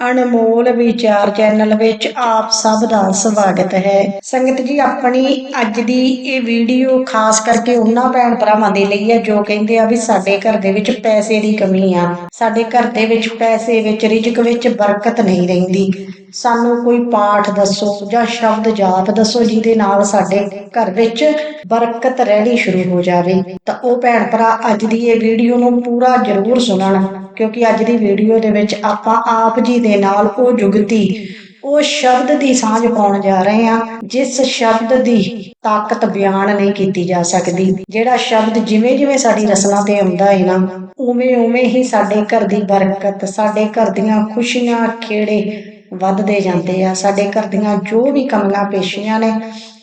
ਅਨਮੋਲ ਵਿਚਾਰ ਚੈਨਲ ਵਿੱਚ ਆਪ ਸਭ ਦਾ ਸਵਾਗਤ ਹੈ। ਸੰਗਤ ਜੀ, ਆਪਣੀ ਅੱਜ ਦੀ ਇਹ ਵੀਡੀਓ ਖਾਸ ਕਰਕੇ ਉਹਨਾਂ ਭੈਣ ਭਰਾਵਾਂ ਦੇ ਲਈ ਹੈ ਜੋ ਕਹਿੰਦੇ ਆ ਵੀ ਸਾਡੇ ਘਰ ਦੇ ਵਿੱਚ ਪੈਸੇ ਦੀ ਕਮੀ ਆ। ਸਾਡੇ ਘਰ ਦੇ ਵਿੱਚ ਪੈਸੇ ਵਿੱਚ, ਰਿਜਕ ਵਿੱਚ ਬਰਕਤ ਨਹੀਂ ਰਹਿੰਦੀ। ਸਾਨੂੰ ਕੋਈ ਪਾਠ ਦੱਸੋ, ਜਾਂ ਸ਼ਬਦ ਜਾਪ ਦੱਸੋ, ਜਿਹਦੇ ਨਾਲ ਸਾਡੇ ਘਰ ਵਿੱਚ ਬਰਕਤ ਰਹਿਣੀ ਸ਼ੁਰੂ ਹੋ ਜਾਵੇ। ਤਾਂ ਉਹ ਭੈਣ ਭਰਾ ਅੱਜ ਦੀ ਇਹ ਵੀਡੀਓ ਨੂੰ ਪੂਰਾ ਜ਼ਰੂਰ ਸੁਣਨ। ਕਿਉਂਕਿ ਅੱਜ ਦੀ ਵੀਡੀਓ ਦੇ ਵਿੱਚ ਆਪਾਂ ਆਪ ਜੀ ਦੇ ਨਾਲ ਉਹ ਜੁਗਤੀ ਉਹ ਸ਼ਬਦ ਦੀ ਸਾਂਝ ਪਾਉਣ ਜਾ ਰਹੇ ਹਾਂ, ਜਿਸ ਸ਼ਬਦ ਦੀ ਤਾਕਤ ਬਿਆਨ ਨਹੀਂ ਕੀਤੀ ਜਾ ਸਕਦੀ। ਜਿਹੜਾ ਸ਼ਬਦ ਜਿਵੇਂ ਜਿਵੇਂ ਸਾਡੀ ਰਸਨਾ ਤੇ ਆਉਂਦਾ ਹੈ ਨਾ, ਉਵੇਂ ਉਵੇਂ ਹੀ ਸਾਡੇ ਘਰ ਦੀ ਬਰਕਤ, ਸਾਡੇ ਘਰ ਦੀਆਂ ਖੁਸ਼ੀਆਂ, ਖੇੜੇ ਵੱਧਦੇ ਜਾਂਦੇ ਆ। ਸਾਡੇ ਘਰ ਦੀਆਂ ਜੋ ਵੀ ਕਮੀਆਂ ਪੇਸ਼ੀਆਂ ਨੇ,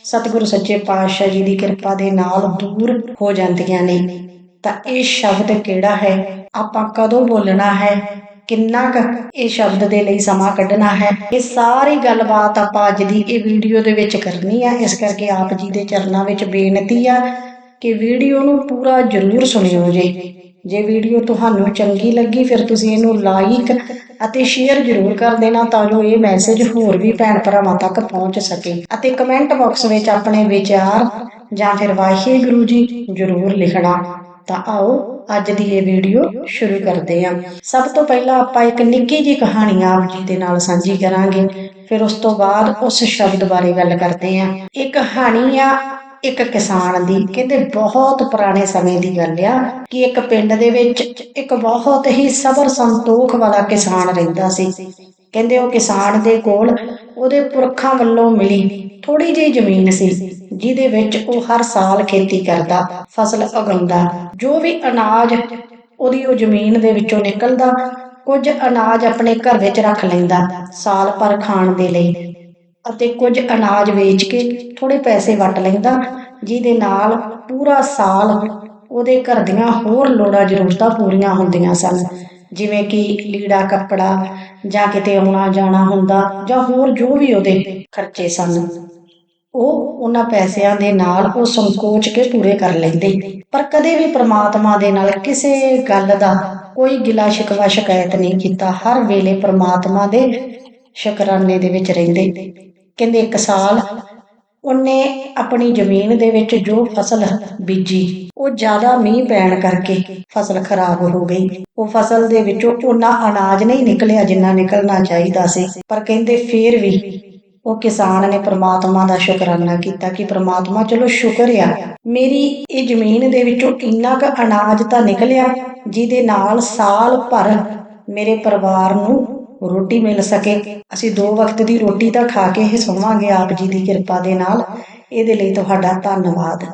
ਸਤਿਗੁਰੂ ਸੱਚੇ ਪਾਤਸ਼ਾਹ ਜੀ ਦੀ ਕਿਰਪਾ ਦੇ ਨਾਲ ਦੂਰ ਹੋ ਜਾਂਦੀਆਂ ਨੇ। ਤਾਂ ਇਹ ਸ਼ਬਦ ਕਿਹੜਾ ਹੈ? ਆਪਾਂ ਕਦੋਂ ਬੋਲਣਾ ਹੈ? ਕਿੰਨਾ ਕੁ ਇਹ ਸ਼ਬਦ ਦੇ ਲਈ ਸਮਾਂ ਕੱਢਣਾ ਹੈ? ਇਹ ਸਾਰੀ ਗੱਲਬਾਤ ਆਪਾਂ ਅੱਜ ਦੀ ਇਹ ਵੀਡੀਓ ਦੇ ਵਿੱਚ ਕਰਨੀ ਆ। ਇਸ ਕਰਕੇ ਆਪ ਜੀ ਦੇ ਚਰਨਾਂ ਵਿੱਚ ਬੇਨਤੀ ਆ ਕਿ ਵੀਡੀਓ ਨੂੰ ਪੂਰਾ ਜ਼ਰੂਰ ਸੁਣਿਓ ਜੀ। ਜੇ ਵੀਡੀਓ ਤੁਹਾਨੂੰ ਚੰਗੀ ਲੱਗੀ, ਫਿਰ ਤੁਸੀਂ ਇਹਨੂੰ ਲਾਈਕ ਅਤੇ ਸ਼ੇਅਰ ਜ਼ਰੂਰ ਕਰ ਦੇਣਾ ਤਾਂ ਜੋ ਇਹ ਮੈਸੇਜ ਹੋਰ ਵੀ ਭੈਣ ਭਰਾਵਾਂ ਤੱਕ ਪਹੁੰਚ ਸਕੇ। ਅਤੇ ਕਮੈਂਟ ਬਾਕਸ ਵਿੱਚ ਆਪਣੇ ਵਿਚਾਰ ਜਾਂ ਫਿਰ ਵਾਹਿਗੁਰੂ ਜੀ ਜ਼ਰੂਰ ਲਿਖਣਾ। ਤਾਂ ਆਓ ਅੱਜ ਦੀ ਇਹ ਵੀਡੀਓ ਸ਼ੁਰੂ ਕਰਦੇ ਹਾਂ। ਸਭ ਤੋਂ ਪਹਿਲਾਂ ਆਪਾਂ ਇੱਕ ਨਿੱਕੀ ਜਿਹੀ ਕਹਾਣੀ ਆਪ ਜੀ ਦੇ ਨਾਲ ਸਾਂਝੀ ਕਰਾਂਗੇ। ਫਿਰ ਉਸ ਤੋਂ ਬਾਅਦ ਉਸ ਸ਼ਬਦ ਬਾਰੇ ਗੱਲ ਕਰਦੇ ਹਾਂ। ਇਹ ਕਹਾਣੀ ਆ ਇੱਕ ਕਿਸਾਨ ਦੀ। ਕਹਿੰਦੇ ਬਹੁਤ ਪੁਰਾਣੇ ਸਮੇਂ ਦੀ ਗੱਲ ਆ ਕਿ ਇੱਕ ਪਿੰਡ ਦੇ ਵਿੱਚ ਇੱਕ ਬਹੁਤ ਹੀ ਸਬਰ ਸੰਤੋਖ ਵਾਲਾ ਕਿਸਾਨ ਰਹਿੰਦਾ ਸੀ। ਕਹਿੰਦੇ ਉਹ ਕਿਸਾਨ ਦੇ ਕੋਲ ਉਹਦੇ ਪੁਰਖਾਂ ਵੱਲੋਂ ਮਿਲੀ ਥੋੜੀ ਜਿਹੀ ਜ਼ਮੀਨ ਸੀ। ਜਿਹਦੇ ਵਿੱਚ ਉਹ ਹਰ ਸਾਲ ਖੇਤੀ ਕਰਦਾ, ਫਸਲ ਉਗਾਉਂਦਾ। ਜੋ ਵੀ ਅਨਾਜ ਉਹਦੀ ਉਹ ਜ਼ਮੀਨ ਦੇ ਵਿੱਚੋਂ ਨਿਕਲਦਾ, ਕੁਝ ਅਨਾਜ ਆਪਣੇ ਘਰ ਵਿੱਚ ਰੱਖ ਲੈਂਦਾ ਸਾਲ ਭਰ ਖਾਣ ਦੇ ਲਈ। ਅਤੇ ਕੁਝ ਅਨਾਜ ਵੇਚ ਕੇ ਥੋੜੇ ਪੈਸੇ ਵਟ ਲੈਂਦਾ, ਜਿਹਦੇ ਨਾਲ ਪੂਰਾ ਸਾਲ ਉਹਦੇ ਘਰ ਦੀਆਂ ਹੋਰ ਲੋੜਾਂ ਜ਼ਰੂਰਤਾਂ ਪੂਰੀਆਂ ਹੁੰਦੀਆਂ ਸਨ। ਜਿਵੇਂ ਕਿ ਲੀੜਾ ਕੱਪੜਾ ਜਾਂ ਕਿਤੇ ਆਉਣਾ ਜਾਣਾ ਹੁੰਦਾ ਜਾਂ ਹੋਰ ਜੋ ਵੀ ਉਹਦੇ ਖਰਚੇ ਸਨ। ਉਹ ਉਹਨਾਂ ਪੈਸਿਆਂ ਦੇ ਨਾਲ ਉਹ ਸੰਕੋਚ ਕੇ ਪੂਰੇ ਕਰ ਲੈਂਦੇ। ਪਰ ਕਦੇ ਵੀ ਪ੍ਰਮਾਤਮਾ ਦੇ ਨਾਲ ਕਿਸੇ ਗੱਲ ਦਾ ਕੋਈ ਗਿਲਾ ਸ਼ਿਕਵਾ ਸ਼ਿਕਾਇਤ ਨਹੀਂ ਕੀਤਾ। ਹਰ ਵੇਲੇ ਪ੍ਰਮਾਤਮਾ ਦੇ ਸ਼ੁਕਰਾਨੇ ਦੇ ਵਿੱਚ ਰਹਿੰਦੇ। ਕਹਿੰਦੇ, ਇੱਕ ਸਾਲ ਉਹਨੇ ਆਪਣੀ ਜ਼ਮੀਨ ਦੇ ਵਿੱਚ ਜੋ ਫਸਲ ਬੀਜੀ, ਉਹ ਜ਼ਿਆਦਾ ਮੀਂਹ ਪੈਣ ਕਰਕੇ ਫਸਲ ਖਰਾਬ ਹੋ ਗਈ। ਉਹ ਫਸਲ ਦੇ ਵਿੱਚੋਂ ਉਹਨਾਂ ਅਨਾਜ ਨਹੀਂ ਨਿਕਲਿਆ ਜਿੰਨਾ ਨਿਕਲਣਾ ਚਾਹੀਦਾ ਸੀ। ਪਰ ਕਹਿੰਦੇ, ਫੇਰ ਵੀ ਉਹ ਕਿਸਾਨ ਨੇ ਪ੍ਰਮਾਤਮਾ ਦਾ ਸ਼ੁਕਰਾਨਾ ਕੀਤਾ ਕਿ ਪ੍ਰਮਾਤਮਾ, ਚਲੋ ਸ਼ੁਕਰ ਆ, ਮੇਰੀ ਇਹ ਜ਼ਮੀਨ ਦੇ ਵਿੱਚੋਂ ਇੰਨਾ ਕੁ ਅਨਾਜ ਤਾਂ ਨਿਕਲਿਆ, ਜਿਹਦੇ ਨਾਲ ਸਾਲ ਭਰ ਮੇਰੇ ਪਰਿਵਾਰ ਨੂੰ ਰੋਟੀ ਮਿਲ ਸਕੇ। ਅਸੀਂ ਦੋ ਵਕਤ ਦੀ ਰੋਟੀ ਤਾਂ ਖਾ ਕੇ ਹੀ ਸੋਵਾਂਗੇ ਆਪ ਜੀ ਦੀ ਕਿਰਪਾ ਦੇ ਨਾਲ। ਇਹਦੇ ਲਈ ਤੁਹਾਡਾ ਧੰਨਵਾਦ।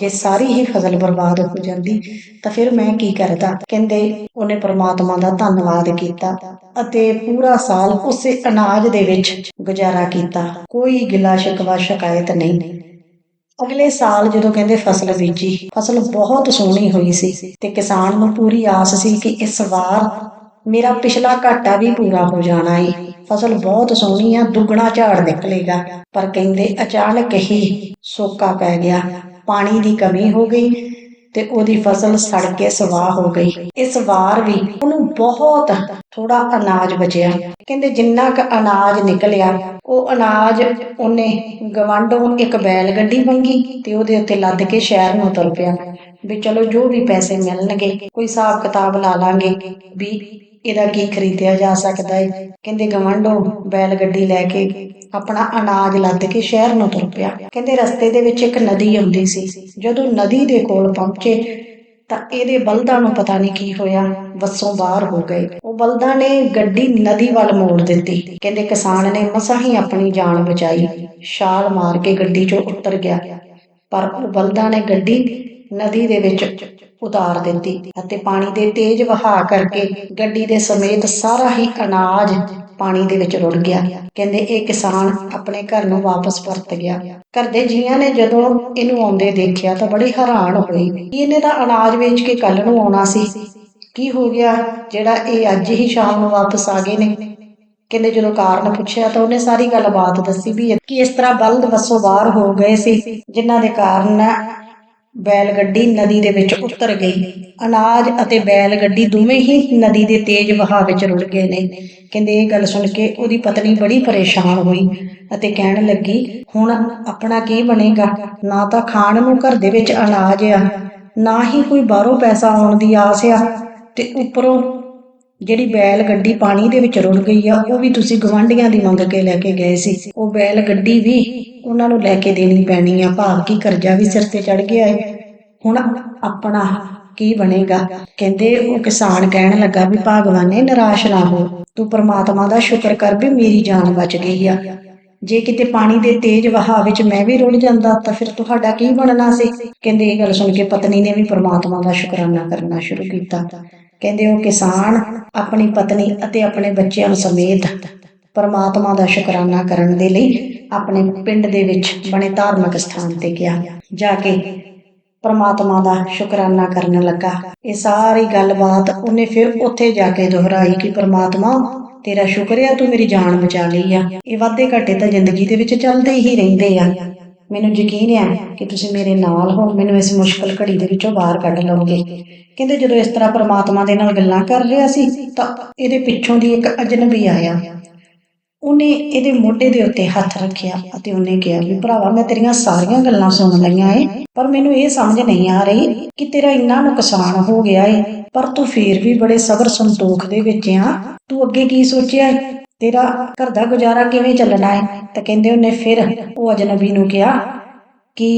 ਜੇ ਸਾਰੀ ਹੀ ਫਸਲ ਬਰਬਾਦ ਹੋ ਜਾਂਦੀ, ਤਾਂ ਫਿਰ ਮੈਂ ਕੀ ਕਰਦਾ? ਕਹਿੰਦੇ ਉਹਨੇ ਪ੍ਰਮਾਤਮਾ ਦਾ ਧੰਨਵਾਦ ਕੀਤਾ ਅਤੇ ਪੂਰਾ ਸਾਲ ਉਸੇ ਅਨਾਜ ਦੇ ਵਿੱਚ ਗੁਜ਼ਾਰਾ ਕੀਤਾ। ਕੋਈ ਗਿਲਾ ਸ਼ਿਕਵਾ ਸ਼ਿਕਾਇਤ ਨਹੀਂ। ਅਗਲੇ ਸਾਲ ਜਦੋਂ ਕਹਿੰਦੇ ਫਸਲ ਬੀਜੀ, ਫਸਲ ਬਹੁਤ ਸੋਹਣੀ ਹੋਈ ਸੀ ਤੇ ਕਿਸਾਨ ਨੂੰ ਪੂਰੀ ਆਸ ਸੀ ਕਿ ਇਸ ਵਾਰ ਮੇਰਾ ਪਿਛਲਾ ਘਾਟਾ ਵੀ ਪੂਰਾ ਹੋ ਜਾਣਾ ਏ ਫਸਲ ਬਹੁਤ ਸੋਹਣੀ ਆ, ਦੁੱਗਣਾ ਝਾੜ ਨਿਕਲੇਗਾ। ਪਰ ਕਹਿੰਦੇ ਅਚਾਨਕ ਹੀ ਸੋਕਾ ਪੈ ਗਿਆ। ਪਾਣੀ ਦੀ ਕਮੀ ਹੋ ਗਈ ਤੇ ਉਹਦੀ ਫਸਲ ਸੜ ਕੇ ਸਵਾਹ ਹੋ ਗਈ। ਇਸ ਵਾਰ ਵੀ ਉਹਨੂੰ ਬਹੁਤ ਥੋੜਾ ਅਨਾਜ ਬਚਿਆ। ਕਹਿੰਦੇ ਜਿੰਨਾ ਕ ਅਨਾਜ ਨਿਕਲਿਆ, ਉਹ ਅਨਾਜ ਉਹਨੇ ਗਵਾਂਢੋਂ ਇੱਕ ਬੈਲ ਗੱਡੀ ਮੰਗੀ ਤੇ ਉਹਦੇ ਉੱਤੇ ਲੱਦ ਕੇ ਸ਼ਹਿਰ ਨੂੰ ਤੁਰ ਪਿਆ। ਵੀ ਚਲੋ ਜੋ ਵੀ ਪੈਸੇ ਮਿਲਣਗੇ, ਕੋਈ ਹਿਸਾਬ ਕਿਤਾਬ ਲਾ ਲਾਂਗੇ ਵੀ ਇਹਦਾ ਕੀ ਖਰੀਦਿਆ ਜਾ ਸਕਦਾ ਹੈ ਕਹਿੰਦੇ ਗਵਾਂਢੋਂ ਬੈਲ ਗੱਡੀ ਲੈ ਕੇ ਆਪਣਾ ਅਨਾਜ ਲੱਦ ਕੇ ਸ਼ਹਿਰ ਨੂੰ ਤੁਰ ਪਿਆ। ਕਹਿੰਦੇ ਰਸਤੇ ਦੇ ਵਿੱਚ ਇੱਕ ਨਦੀ ਆਉਂਦੀ ਸੀ। ਜਦੋਂ ਨਦੀ ਦੇ ਕੋਲ ਪਹੁੰਚੇ ਤਾਂ ਇਹਦੇ ਬਲਦਾਂ ਨੂੰ ਪਤਾ ਨਹੀਂ ਕੀ ਹੋਇਆ, ਵੱਸੋਂ ਬਾਹਰ ਹੋ ਗਏ। ਉਹ ਬਲਦਾਂ ਨੇ ਗੱਡੀ ਨਦੀ ਵੱਲ ਮੋੜ ਦਿੱਤੀ। ਕਹਿੰਦੇ ਕਿਸਾਨ ਨੇ ਮਸਾਂ ਹੀ ਆਪਣੀ ਜਾਨ ਬਚਾਈ। ਛਾਲ ਮਾਰ ਕੇ ਗੱਡੀ 'ਚੋਂ ਉਤਰ ਗਿਆ। ਪਰ ਉਹ ਬਲਦਾਂ ਨੇ ਗੱਡੀ ਨਦੀ ਦੇ ਵਿੱਚ ਉਤਾਰ ਦਿੱਤੀ ਅਤੇ ਪਾਣੀ ਦੇ ਤੇਜ਼ ਵਹਾਅ ਕਰਕੇ ਗੱਡੀ ਦੇ ਸਮੇਤ ਸਾਰਾ ਹੀ ਅਨਾਜ ਪਾਣੀ ਦੇ ਵਿੱਚ ਰੁੜ ਗਿਆ। ਕਹਿੰਦੇ ਇਹ ਕਿਸਾਨ ਆਪਣੇ ਘਰ ਨੂੰ ਵਾਪਸ ਪਰਤ ਗਿਆ। ਘਰ ਦੇ ਜੀਆਂ ਨੇ ਜਦੋਂ ਇਹਨੂੰ ਆਉਂਦੇ ਦੇਖਿਆ ਤਾਂ ਬੜੀ ਹੈਰਾਨ ਹੋਈ। ਇਹਨੇ ਤਾਂ ਅਨਾਜ ਵੇਚ ਕੇ ਕੱਲ ਨੂੰ ਆਉਣਾ ਸੀ। ਕੀ ਹੋ ਗਿਆ? ਜਿਹੜਾ ਇਹ ਅੱਜ ਹੀ ਸ਼ਾਮ ਨੂੰ ਵਾਪਸ ਆ ਗਏ ਨੇ। ਕਹਿੰਦੇ ਜਦੋਂ ਕਾਰਨ ਪੁੱਛਿਆ ਤਾਂ ਉਹਨੇ ਸਾਰੀ ਗੱਲਬਾਤ ਦੱਸੀ ਵੀ ਕਿ ਇਸ ਤਰ੍ਹਾਂ ਬਲਦ ਵਸੋਂ ਬਾਹਰ ਹੋ ਗਏ ਸੀ, ਜਿਨ੍ਹਾਂ ਦੇ ਕਾਰਨ ਬੈਲ ਗੱਡੀ ਨਦੀ ਦੇ ਵਿੱਚ ਉਤਰ ਗਈ। ਅਨਾਜ ਅਤੇ ਬੈਲ ਗੱਡੀ ਦੋਵੇਂ ਹੀ ਨਦੀ ਦੇ ਤੇਜ਼ ਵਹਾਅ ਵਿੱਚ ਰੁੜ ਗਏ ਨੇ। ਕਹਿੰਦੇ ਇਹ ਗੱਲ ਸੁਣ ਕੇ ਉਹਦੀ ਪਤਨੀ ਬੜੀ ਪਰੇਸ਼ਾਨ ਹੋਈ ਅਤੇ ਕਹਿਣ ਲੱਗੀ, ਹੁਣ ਆਪਣਾ ਕੀ ਬਣੇਗਾ? ਨਾ ਤਾਂ ਖਾਣ ਨੂੰ ਘਰ ਦੇ ਵਿੱਚ ਅਨਾਜ ਆ, ਨਾ ਹੀ ਕੋਈ ਬਾਹਰੋਂ ਪੈਸਾ ਆਉਣ ਦੀ ਆਸ ਆ ਤੇ ਉੱਪਰੋਂ ਜਿਹੜੀ ਬੈਲ ਗੱਡੀ ਪਾਣੀ ਦੇ ਵਿੱਚ ਰੁੜ ਗਈ ਆ, ਉਹ ਵੀ ਤੁਸੀਂ ਗਵਾਂਢੀਆਂ ਦੀ ਮੰਗ ਕੇ ਲੈ ਕੇ ਗਏ ਸੀ। ਉਹ ਬੈਲ ਗੱਡੀ ਵੀ ਉਹਨਾਂ ਨੂੰ ਲੈ ਕੇ ਦੇਣੀ ਪੈਣੀ ਆ, ਭਾਵ ਕੀ ਕਰਜ਼ਾ ਵੀ ਸਿਰ ਤੇ ਚੜ ਗਿਆ ਏ। ਹੁਣ ਆਪਣਾ ਕੀ ਬਣੇਗਾ? ਕਹਿੰਦੇ ਉਹ ਕਿਸਾਨ ਕਹਿਣ ਲੱਗਾ ਵੀ ਭਗਵਾਨੇ ਨਿਰਾਸ਼ ਨਾ ਹੋ। ਤੂੰ ਪ੍ਰਮਾਤਮਾ ਦਾ ਸ਼ੁਕਰ ਕਰ ਵੀ ਮੇਰੀ ਜਾਨ ਬਚ ਗਈ ਆ। ਜੇ ਕਿਤੇ ਪਾਣੀ ਦੇ ਤੇਜ਼ ਵਹਾਅ ਵਿੱਚ ਮੈਂ ਵੀ ਰੁੜ ਜਾਂਦਾ, ਤਾਂ ਫਿਰ ਤੁਹਾਡਾ ਕੀ ਬਣਨਾ ਸੀ? ਕਹਿੰਦੇ ਇਹ ਗੱਲ ਸੁਣ ਕੇ ਪਤਨੀ ਨੇ ਵੀ ਪ੍ਰਮਾਤਮਾ ਦਾ ਸ਼ੁਕਰਾਨਾ ਕਰਨਾ ਸ਼ੁਰੂ ਕੀਤਾ। ਕਹਿੰਦੇ ਉਹ ਕਿਸਾਨ ਆਪਣੀ ਪਤਨੀ ਅਤੇ ਆਪਣੇ ਬੱਚਿਆਂ ਸਮੇਤ ਪਰਮਾਤਮਾ ਦਾ ਸ਼ੁਕਰਾਨਾ ਕਰਨ ਦੇ ਲਈ ਆਪਣੇ ਪਿੰਡ ਦੇ ਵਿੱਚ ਬਣੇ ਧਾਰਮਿਕ ਸਥਾਨ ਤੇ ਗਿਆ। ਜਾ ਕੇ ਪਰਮਾਤਮਾ ਦਾ ਸ਼ੁਕਰਾਨਾ ਕਰਨ ਲੱਗਾ। ਇਹ ਸਾਰੀ ਗੱਲਬਾਤ ਉਹਨੇ ਫਿਰ ਉੱਥੇ ਜਾ ਕੇ ਦੁਹਰਾਈ ਕਿ ਪਰਮਾਤਮਾ, ਤੇਰਾ ਸ਼ੁਕਰ ਆ, ਤੂੰ ਮੇਰੀ ਜਾਨ ਬਚਾ ਲਈ ਆ। ਇਹ ਵਾਧੇ ਘਾਟੇ ਤਾਂ ਜ਼ਿੰਦਗੀ ਦੇ ਵਿੱਚ ਚੱਲਦੇ ਹੀ ਰਹਿੰਦੇ ਆ। ਮੈਨੂੰ ਯਕੀਨ ਆ ਕਿ ਤੁਸੀਂ ਮੇਰੇ ਨਾਲ ਹੋ ਮੈਨੂੰ ਇਸ ਮੁਸ਼ਕਲ ਘੜੀ ਦੇ ਵਿੱਚੋਂ ਬਾਹਰ ਕੱਢ ਲਓਗੇ। ਕਹਿੰਦੇ ਜਦੋਂ ਇਸ ਤਰ੍ਹਾਂ ਪਰਮਾਤਮਾ ਦੇ ਨਾਲ ਗੱਲਾਂ ਕਰ ਰਿਹਾ ਸੀ, ਤਾਂ ਇਹਦੇ ਪਿੱਛੋਂ ਦੀ ਇੱਕ ਅਜਨਬੀ ਆਇਆ। ਉਹਨੇ ਇਹਦੇ ਮੋਢੇ ਦੇ ਉੱਤੇ ਹੱਥ ਰੱਖਿਆ ਅਤੇ ਉਹਨੇ ਕਿਹਾ ਵੀ, ਭਰਾਵਾ, ਮੈਂ ਤੇਰੀਆਂ ਸਾਰੀਆਂ ਗੱਲਾਂ ਸੁਣ ਲਈਆਂ ਏ, ਪਰ ਮੈਨੂੰ ਇਹ ਸਮਝ ਨਹੀਂ ਆ ਰਹੀ ਕਿ ਤੇਰਾ ਇੰਨਾ ਨੁਕਸਾਨ ਹੋ ਗਿਆ ਏ। ਪਰ ਤੂੰ ਫੇਰ ਵੀ ਬੜੇ ਸਬਰ ਸੰਤੋਖ ਦੇ ਵਿੱਚ ਆ। ਤੂੰ ਅੱਗੇ ਕੀ ਸੋਚਿਆ ਤੇਰਾ ਘਰ ਦਾ ਗੁਜ਼ਾਰਾ ਕਿਵੇਂ ਚੱਲਣਾ ਏ ਤਾਂ ਕਹਿੰਦੇ ਉਹਨੇ ਫਿਰ ਉਹ ਅਜਨਬੀ ਨੂੰ ਕਿਹਾ ਕਿ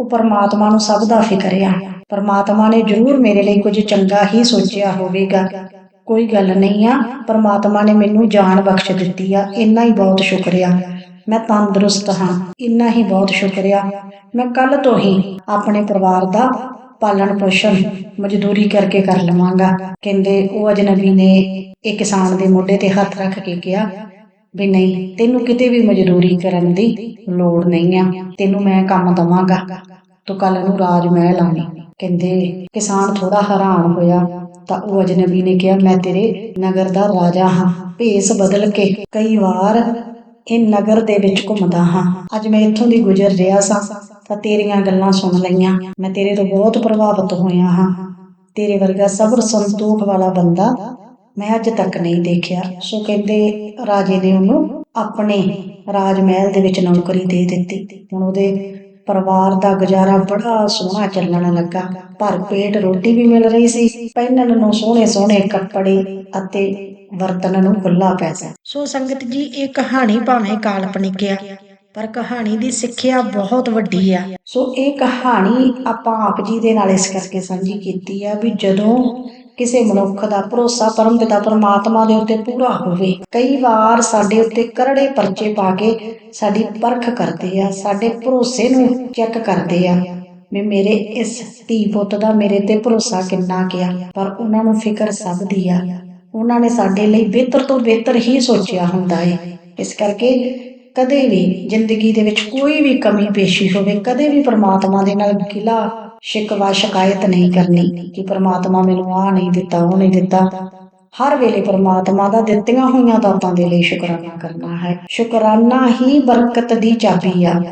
ਉਹ ਪਰਮਾਤਮਾ ਨੂੰ ਸਭ ਦਾ ਫਿਕਰ ਆ। ਪਰਮਾਤਮਾ ਨੇ ਜ਼ਰੂਰ ਮੇਰੇ ਲਈ ਕੁਝ ਚੰਗਾ ਹੀ ਸੋਚਿਆ ਹੋਵੇਗਾ। ਕੋਈ ਗੱਲ ਨਹੀਂ ਆ। ਪਰਮਾਤਮਾ ਨੇ ਮੈਨੂੰ ਜਾਨ ਬਖਸ਼ ਦਿੱਤੀ ਆ। ਇੰਨਾ ਹੀ ਬਹੁਤ ਸ਼ੁਕਰੀਆ ਮੈਂ ਤੰਦਰੁਸਤ ਹਾਂ। ਇੰਨਾ ਹੀ ਬਹੁਤ ਸ਼ੁਕਰੀਆ ਮੈਂ ਕੱਲ ਤੋਂ ਹੀ ਆਪਣੇ ਪਰਿਵਾਰ ਦਾ ਪਾਲਣ ਪੋਸ਼ਣ ਮਜ਼ਦੂਰੀ ਕਰਕੇ ਕਰ ਲਵਾਂਗਾ। ਕਹਿੰਦੇ, ਉਹ ਅਜਨਬੀ ਨੇ ਇਹ ਕਿਸਾਨ ਦੇ ਮੋਢੇ ਤੇ ਹੱਥ ਰੱਖ ਕੇ ਕਿਹਾ ਵੀ ਨਹੀਂ, ਤੈਨੂੰ ਕਿਤੇ ਵੀ ਮਜ਼ਦੂਰੀ ਕਰਨ ਦੀ ਲੋੜ ਨਹੀਂ ਆ। ਤੈਨੂੰ ਮੈਂ ਕੰਮ ਦਵਾਂਗਾ। ਤੂੰ ਕੱਲ ਨੂੰ ਰਾਜ ਮਹਿਲ ਆਣੀ ਕਹਿੰਦੇ, ਕਿਸਾਨ ਥੋੜਾ ਹੈਰਾਨ ਹੋਇਆ। ਤਾਂ ਉਹ ਅਜਨਬੀ ਨੇ ਕਿਹਾ, ਮੈਂ ਤੇਰੇ ਨਗਰ ਦਾ ਰਾਜਾ ਹਾਂ। ਭੇਸ ਬਦਲ ਕੇ ਕਈ ਵਾਰ ਇਹ ਨਗਰ ਦੇ ਵਿੱਚ ਘੁੰਮਦਾ ਹਾਂ। ਅੱਜ ਮੈਂ ਇੱਥੋਂ ਦੀ ਗੁਜ਼ਰ ਰਿਹਾ ਸਾਂ, ਤਾਂ ਤੇਰੀਆਂ ਗੱਲਾਂ ਸੁਣ ਲਈਆਂ। ਮੈਂ ਤੇਰੇ ਤੋਂ ਬਹੁਤ ਪ੍ਰਭਾਵਿਤ ਹੋਇਆ ਹਾਂ। ਤੇਰੇ ਵਰਗਾ ਸਬਰ ਸੰਤੋਖ ਵਾਲਾ ਬੰਦਾ ਮੈਂ ਅੱਜ ਤੱਕ ਨਹੀਂ ਦੇਖਿਆ। ਸੋ ਕਹਿੰਦੇ ਰਾਜੇ ਨੇ ਉਹਨੂੰ ਆਪਣੇ ਰਾਜ ਮਹਿਲ ਦੇ ਵਿੱਚ ਨੌਕਰੀ ਦੇ ਦਿੱਤੀ। ਹੁਣ ਉਹਦੇ ਪਰਿਵਾਰ ਦਾ ਗੁਜ਼ਾਰਾ ਬੜਾ ਸੋਹਣਾ ਚੱਲਣ ਲੱਗਾ। ਭਰ ਪੇਟ ਰੋਟੀ ਵੀ ਮਿਲ ਰਹੀ ਸੀ। ਪਹਿਨਣ ਨੂੰ ਸੋਹਣੇ ਸੋਹਣੇ ਕੱਪੜੇ ਅਤੇ ਵਰਤਣ ਨੂੰ ਖੁੱਲਾ ਪੈਸਾ ਸੋ ਸੰਗਤ ਜੀ, ਇਹ ਕਹਾਣੀ ਭਾਵੇਂ ਕਾਲਪਨਿਕ ਆ, ਪਰ ਕਹਾਣੀ ਦੀ ਸਿੱਖਿਆ ਬਹੁਤ ਵੱਡੀ ਆ। ਸੋ ਇਹ ਕਹਾਣੀ ਆਪਾਂ ਆਪ ਜੀ ਦੇ ਨਾਲ ਇਸ ਕਰਕੇ ਸਾਂਝੀ ਕੀਤੀ ਆ ਵੀ ਜਦੋਂ ਕਿਸੇ ਮਨੁੱਖ ਦਾ ਭਰੋਸਾ ਪਰਮਪਿਤਾ ਪਰਮਾਤਮਾ ਦੇ ਉੱਤੇ ਪੂਰਾ ਹੋਵੇ। ਕਈ ਵਾਰ ਸਾਡੇ ਉੱਤੇ ਕਰੜੇ ਪਰਚੇ ਪਾ ਕੇ ਸਾਡੀ ਪਰਖ ਕਰਦੇ ਆ, ਸਾਡੇ ਭਰੋਸੇ ਨੂੰ ਚੈੱਕ ਕਰਦੇ ਆ। ਵੀ ਮੇਰੇ ਇਸ ਧੀ ਪੁੱਤ ਦਾ ਮੇਰੇ ਤੇ ਭਰੋਸਾ ਕਿੰਨਾ ਗਿਆ ਪਰ ਉਹਨਾਂ ਨੂੰ ਫਿਕਰ ਸਭ ਦੀ ਆ। ਉਹਨਾਂ ਨੇ ਸਾਡੇ ਲਈ ਬਿਹਤਰ ਤੋਂ ਬਿਹਤਰ ਹੀ ਸੋਚਿਆ ਹੁੰਦਾ ਏ। ਇਸ ਕਰਕੇ ਕਦੇ ਵੀ ਜ਼ਿੰਦਗੀ ਦੇ ਵਿੱਚ ਕੋਈ ਵੀ ਕਮੀ ਪੇਸ਼ੀ ਹੋਵੇ, ਕਦੇ ਵੀ ਪ੍ਰਮਾਤਮਾ ਦੇ ਨਾਲ ਗਿਲਾ ਸ਼ਿਕਵਾ ਸ਼ਿਕਾਇਤ ਨਹੀਂ ਕਰਨੀ ਕਿ ਪ੍ਰਮਾਤਮਾ ਮੈਨੂੰ ਆ ਨਹੀਂ ਦਿੱਤਾ, ਉਹ ਨਹੀਂ ਦਿੱਤਾ। ਹਰ ਵੇਲੇ ਪ੍ਰਮਾਤਮਾ ਦਾ ਦਿੱਤੀਆਂ ਹੋਈਆਂ ਦਾਤਾਂ ਦੇ ਲਈ ਸ਼ੁਕਰਾਨਾ ਕਰਨਾ ਹੈ। ਸ਼ੁਕਰਾਨਾ ਹੀ ਬਰਕਤ ਦੀ ਚਾਬੀ ਆ।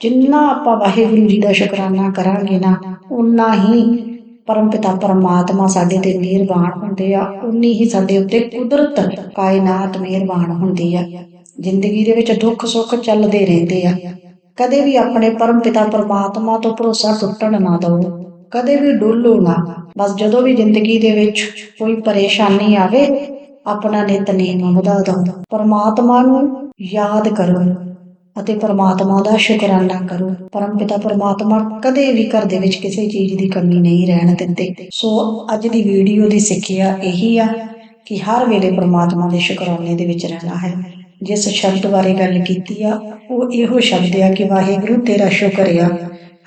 ਜਿੰਨਾ ਆਪਾਂ ਵਾਹਿਗੁਰੂ ਜੀ ਦਾ ਸ਼ੁਕਰਾਨਾ ਕਰਾਂਗੇ ਨਾ ਉਨਾ ਹੀ ਪਰਮ ਪਿਤਾ ਪਰਮਾਤਮਾ ਸਾਡੇ ਤੇ ਮਿਹਰਬਾਨ ਹੁੰਦੇ ਆ ਉਨੀ ਹੀ ਸਾਡੇ ਉੱਤੇ ਕੁਦਰਤ ਕਾਇਨਾਤ ਮਿਹਰਬਾਨ ਹੁੰਦੀ ਆ। ਜ਼ਿੰਦਗੀ ਦੇ ਵਿੱਚ ਦੁੱਖ ਸੁੱਖ ਚੱਲਦੇ ਰਹਿੰਦੇ ਆ। ਕਦੇ ਵੀ ਆਪਣੇ ਪਰਮ ਪਿਤਾ ਪਰਮਾਤਮਾ ਤੋਂ ਭਰੋਸਾ ਟੁੱਟਣ ਨਾ ਦਿਓ ਕਦੇ ਵੀ ਡੋਲੋ ਨਾ। ਬਸ ਜਦੋਂ ਵੀ ਜ਼ਿੰਦਗੀ ਦੇ ਵਿੱਚ ਕੋਈ ਪਰੇਸ਼ਾਨੀ ਆਵੇ, ਆਪਣਾ ਨਿਤਨੇਮ ਵਧਾ ਦਿਓ ਪਰਮਾਤਮਾ ਨੂੰ ਯਾਦ ਕਰੋ ਅਤੇ ਪਰਮਾਤਮਾ ਦਾ ਸ਼ੁਕਰਾਨਾ ਕਰੋ। ਪਰਮਪਿਤਾ ਪਰਮਾਤਮਾ ਕਦੇ ਵੀ ਘਰ ਦੇ ਵਿੱਚ ਕਿਸੇ ਚੀਜ਼ ਦੀ ਕਮੀ ਨਹੀਂ ਰਹਿਣ ਦਿੰਦੇ। ਸੋ ਅੱਜ ਦੀ ਵੀਡੀਓ ਦੀ ਸਿੱਖਿਆ ਇਹੀ ਆ ਕਿ ਹਰ ਵੇਲੇ ਪਰਮਾਤਮਾ ਦੇ ਸ਼ੁਕਰਾਨੇ ਦੇ ਵਿੱਚ ਰਹਿਣਾ ਹੈ। ਜਿਸ ਸ਼ਬਦ ਬਾਰੇ ਗੱਲ ਕੀਤੀ ਆ, ਉਹ ਇਹੋ ਸ਼ਬਦ ਆ ਕਿ ਵਾਹਿਗੁਰੂ, ਤੇਰਾ ਸ਼ੁਕਰ ਆ।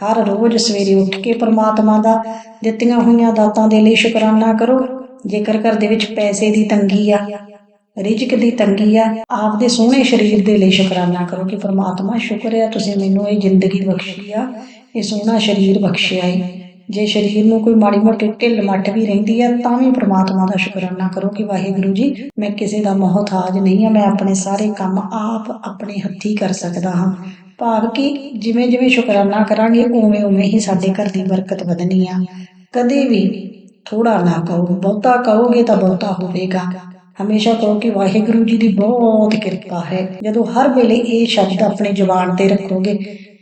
ਹਰ ਰੋਜ਼ ਸਵੇਰੇ ਉੱਠ ਕੇ ਪਰਮਾਤਮਾ ਦਾ ਦਿੱਤੀਆਂ ਹੋਈਆਂ ਦਾਤਾਂ ਦੇ ਲਈ ਸ਼ੁਕਰਾਨਾ ਕਰੋ। ਜੇਕਰ ਘਰ ਦੇ ਵਿੱਚ ਪੈਸੇ ਦੀ ਤੰਗੀ ਆ, ਰਿਜਕ ਦੀ ਤੰਗੀ ਆ ਆਪਦੇ ਸੋਹਣੇ ਸਰੀਰ ਦੇ ਲਈ ਸ਼ੁਕਰਾਨਾ ਕਰੋ ਕਿ ਪ੍ਰਮਾਤਮਾ, ਸ਼ੁਕਰ ਹੈ ਤੁਸੀਂ ਮੈਨੂੰ ਇਹ ਜ਼ਿੰਦਗੀ ਬਖਸ਼ੀ ਆ, ਇਹ ਸੋਹਣਾ ਸਰੀਰ ਬਖਸ਼ਿਆ ਏ। ਜੇ ਸਰੀਰ ਨੂੰ ਕੋਈ ਮਾੜੀ ਮੋਟੀ ਢਿੱਲ ਮੱਠ ਵੀ ਰਹਿੰਦੀ ਹੈ ਤਾਂ ਵੀ ਪ੍ਰਮਾਤਮਾ ਦਾ ਸ਼ੁਕਰਾਨਾ ਕਰੋ ਕਿ ਵਾਹਿਗੁਰੂ ਜੀ, ਮੈਂ ਕਿਸੇ ਦਾ ਮੁਹਤਾਜ ਨਹੀਂ ਹਾਂ ਮੈਂ ਆਪਣੇ ਸਾਰੇ ਕੰਮ ਆਪ ਆਪਣੇ ਹੱਥੀ ਕਰ ਸਕਦਾ ਹਾਂ। ਭਾਵ ਕਿ ਜਿਵੇਂ ਜਿਵੇਂ ਸ਼ੁਕਰਾਨਾ ਕਰਾਂਗੇ, ਉਵੇਂ ਉਵੇਂ ਹੀ ਸਾਡੇ ਘਰ ਦੀ ਬਰਕਤ ਵਧਣੀ ਆ। ਕਦੇ ਵੀ ਥੋੜਾ ਨਾ ਕਹੋ, ਬਹੁਤਾ ਕਹੋਗੇ ਤਾਂ ਬਹੁਤਾ ਹੋਵੇਗਾ। ਹਮੇਸ਼ਾ ਕਹੋ ਕਿ ਵਾਹਿਗੁਰੂ ਜੀ ਦੀ ਬਹੁਤ ਕਿਰਪਾ ਹੈ। ਜਦੋਂ ਹਰ ਵੇਲੇ ਇਹ ਸ਼ਬਦ ਆਪਣੇ ਜ਼ੁਬਾਨ ਤੇ ਰੱਖੋਗੇ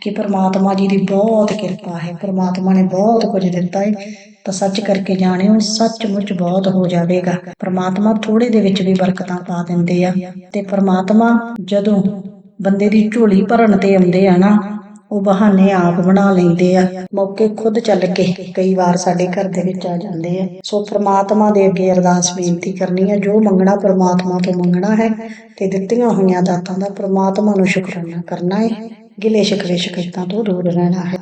ਕਿ ਪ੍ਰਮਾਤਮਾ ਜੀ ਦੀ ਬਹੁਤ ਕਿਰਪਾ ਹੈ, ਪ੍ਰਮਾਤਮਾ ਨੇ ਬਹੁਤ ਕੁਝ ਦਿੱਤਾ ਹੈ, ਤਾਂ ਸੱਚ ਕਰਕੇ ਜਾਣਿਓ, ਸੱਚਮੁੱਚ ਬਹੁਤ ਹੋ ਜਾਵੇਗਾ। ਪ੍ਰਮਾਤਮਾ ਥੋੜੇ ਦੇ ਵਿੱਚ ਵੀ ਬਰਕਤਾਂ ਪਾ ਦਿੰਦੇ ਆ। ਤੇ ਪ੍ਰਮਾਤਮਾ ਜਦੋਂ ਬੰਦੇ ਦੀ ਝੋਲੀ ਭਰਨ ਤੇ ਆਉਂਦੇ ਆ ਨਾ ਉਹ ਬਹਾਨੇ ਆਪ ਬਣਾ ਲੈਂਦੇ ਆ। ਮੌਕੇ ਖੁਦ ਚੱਲ ਕੇ ਕਈ ਵਾਰ ਸਾਡੇ ਘਰ ਦੇ ਵਿੱਚ ਆ ਜਾਂਦੇ ਆ। ਸੋ ਪ੍ਰਮਾਤਮਾ ਦੇ ਅੱਗੇ ਅਰਦਾਸ ਬੇਨਤੀ ਕਰਨੀ ਹੈ ਜੋ ਮੰਗਣਾ ਪ੍ਰਮਾਤਮਾ ਤੋਂ ਮੰਗਣਾ ਹੈ ਤੇ ਦਿੱਤੀਆਂ ਹੋਈਆਂ ਦਾਤਾਂ ਦਾ ਪ੍ਰਮਾਤਮਾ ਨੂੰ ਸ਼ੁਕਰਾਨਾ ਕਰਨਾ ਹੈ। ਗਿਲੇ ਸ਼ਿਕਵੇ ਸ਼ਿਕਾਇਤਾਂ ਤੋਂ ਦੂਰ ਰਹਿਣਾ ਹੈ।